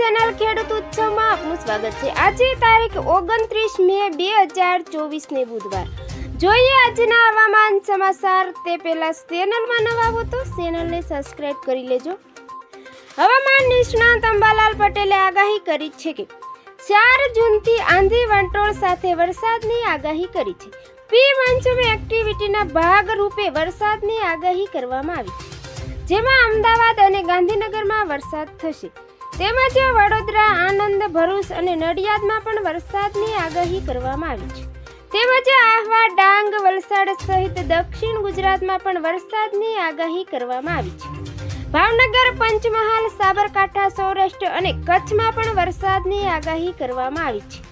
Channel ખેડૂત ઉત્સવમાં આપનું સ્વાગત છે. આજે તારીખ ઓગણત્રીસ મે બે હજાર ચોવીસને બુધવાર. જોઈએ આજના હવામાન સમાચાર. તે પહેલા ચેનલમાં નવા હો તો ચેનલને સબસ્ક્રાઇબ કરી લેજો. હવામાન નિષ્ણાત અંબાલાલ પટેલે આગાહી કરી છે કે, ચાર જૂનથી આંધી વંટોળ સાથે વરસાદની આગાહી કરી છે. પી મોન્સૂન એક્ટિવિટીના ભાગ રૂપે વરસાદની આગાહી કરવામાં આવી છે. જેમાં અમદાવાદ અને ગાંધીનગરમાં વરસાદ થશે. તેમજ વડોદરા આનંદ ભરૂચ અને નડિયાદમાં પણ વરસાદની આગાહી કરવામાં આવી છે. તેમજ આહવા, ડાંગ, વલસાડ સહિત દક્ષિણ ગુજરાતમાં પણ વરસાદની આગાહી કરવામાં આવી છે. ભાવનગર, પંચમહાલ, સાબરકાંઠા, સૌરાષ્ટ્ર અને કચ્છમાં પણ વરસાદની આગાહી કરવામાં આવી છે.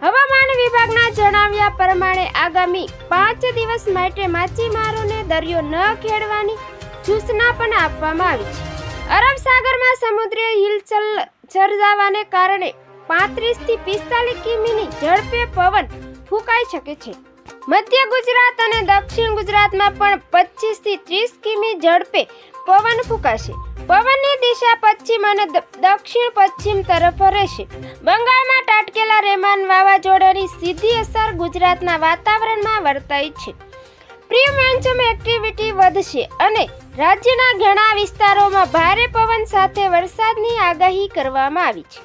હવામાન વિભાગના જણાવ્યા પ્રમાણે આગામી પાંચ દિવસ માટે માછીમારોને દરિયો ન ખેડવાની સૂચના પણ આપવામાં આવી છે. અરબ હિલચલ સર્જાવાને કારણે પાંત્રીસથી પિસ્તાલીસ કિમીની ઝડપે પવન ફૂંકાઈ શકે છે. મધ્ય ગુજરાત અને દક્ષિણ ગુજરાતમાં પણ પચીસથી ત્રીસ કિમી ઝડપે પવન ફૂંકાશે. પવનની દિશા પશ્ચિમ અને દક્ષિણ પશ્ચિમ તરફ રહેશે. બંગાળમાં તાટકેલા રહેમાન વાવાઝોડાની સીધી અસર ગુજરાતના વાતાવરણમાં વર્તાય છે. પ્રિય મેન્ચમ એક્ટિવિટી વધશે અને રાજ્યના ઘણા વિસ્તારોમાં ભારે પવન સાથે વરસાદની આગાહી કરવામાં આવી છે.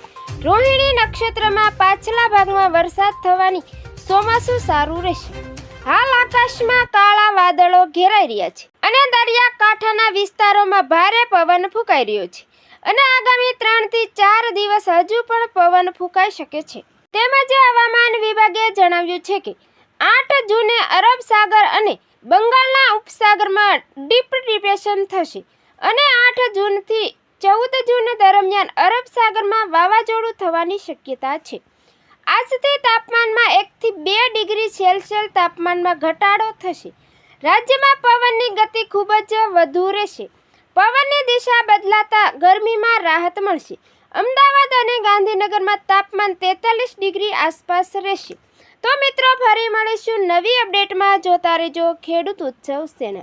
રોહિણી નક્ષત્રમાં પાછલા ભાગમાં વરસાદ થવાની ચોમાસું સારું રહેશે. હાલ આકાશમાં કાળા વાદળો ઘેરાઈ રહ્યા છે અને દરિયાકાંઠાના વિસ્તારોમાં ભારે પવન ફૂંકાઈ રહ્યો છે. અને આગામી ત્રણથી ચાર દિવસ હજુ પણ પવન ફૂંકાઈ શકે છે. તેમજ હવામાન વિભાગે જણાવ્યું છે કે આઠ જૂને અરબ સાગર અને બંગાળના ઉપસાગરમાં ડીપ ડિપ્રેશન થશે અને આઠ જૂનથી ચૌદ જૂન દરમિયાન અરબ સાગરમાં વાવાઝોડું થવાની શક્યતા છે. આજથી તાપમાનમાં એકથી બે ડિગ્રી સેલ્સિયસ તાપમાનમાં ઘટાડો થશે. રાજ્યમાં પવનની ગતિ ખૂબ જ વધુ રહેશે. પવનની દિશા બદલાતા ગરમીમાં રાહત મળશે. અમદાવાદ અને ગાંધીનગરમાં તાપમાન તેતાલીસ ડિગ્રી આસપાસ રહેશે. તો મિત્રો ફરી મળીશું નવી અપડેટમાં જોતા રહેજો ખેડૂત ઉત્સવ ચેનલ